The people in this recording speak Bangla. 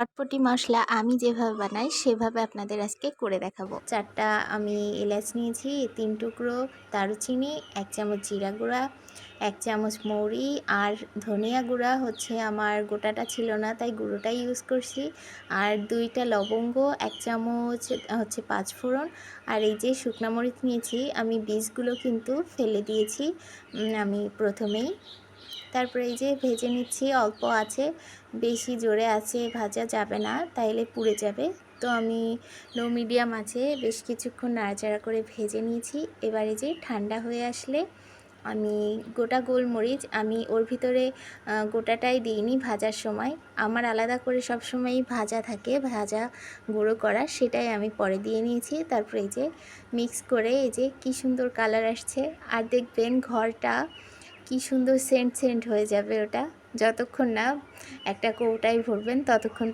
চটপটি মশলা আমি যেভাবে বানাই, সেভাবে আপনাদের আজকে করে দেখাবো। চারটা আমি এলাচ নিয়েছি, তিন টুকরো দারুচিনি, এক চামচ জিরা গুঁড়া, এক চামচ মৌরি আর ধনিয়া গুঁড়া হচ্ছে আমার গোটাটা ছিল না, তাই গুঁড়োটাই ইউজ করছি। আর দুইটা লবঙ্গ, এক চামচ হচ্ছে পাঁচফোড়ন আর এই যে শুকনা মরিচ নিয়েছি, আমি বীজগুলো কিন্তু ফেলে দিয়েছি। আমি প্রথমেই তারপরে এই যে ভেজে নিচ্ছি, অল্প আছে, বেশি জোরে আছে, ভাজা যাবে না, তাইলে পুড়ে যাবে। তো আমি লো মিডিয়াম আছে, বেশ কিছুক্ষণ নাড়াচাড়া করে ভেজে নিয়েছি। এবারে যে ঠান্ডা হয়ে আসলে আমি গোটা গোলমরিচ, আমি ওর ভিতরে গোটাটাই দিইনি ভাজার সময়। আমার আলাদা করে সব সময়ই ভাজা থাকে, ভাজা গুঁড়ো করা, সেটাই আমি পরে দিয়ে নিয়েছি। তারপরে এই যে মিক্স করে এই যে কি সুন্দর কালার আসছে। আর দেখবেন ঘরটা কি সুন্দর সেন্ট সেন্ট হয়ে যাবে ওটা। যতক্ষণ না একটা কৌটায় ভরবেন ততক্ষণ